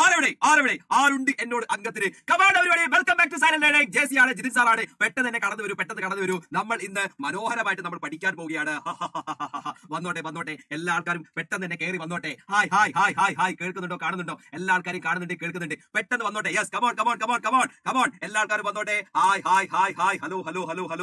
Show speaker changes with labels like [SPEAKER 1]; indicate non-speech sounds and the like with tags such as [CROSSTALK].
[SPEAKER 1] ആരവിടെ? ആരവിടെ? ആരുണ്ട് എന്നോട് അംഗത്തിന്? കമാണ്ട് പരിപാടി welcome back to silent J C ആണ് ജിതിൻ സാറാണ് പെട്ടെന്ന് തന്നെ കടന്നു വരൂ പെട്ടെന്ന് കടന്നു വരൂ. നമ്മൾ ഇന്ന് മനോഹരമായിട്ട് നമ്മൾ പഠിക്കാൻ പോവുകയാണ്. [LAUGHS] വന്നോട്ടെ വന്നോട്ടെ. എല്ലാ ആൾക്കാരും പെട്ടെന്ന് തന്നെ കയറി വന്നോട്ടെ. Hi hi hi hi hi കേൾക്കുന്നുണ്ടോ കാണുന്നുണ്ടോ? എല്ലാ ആൾക്കാരും കാണുന്നുണ്ട് കേൾക്കുന്നുണ്ട്. പെട്ടെന്ന് വന്നോട്ടെ. Yes come on come on come on come on come on എല്ലാ ആൾക്കാരും വന്നോട്ടെ. Hi hi hi hi hello hello hello hello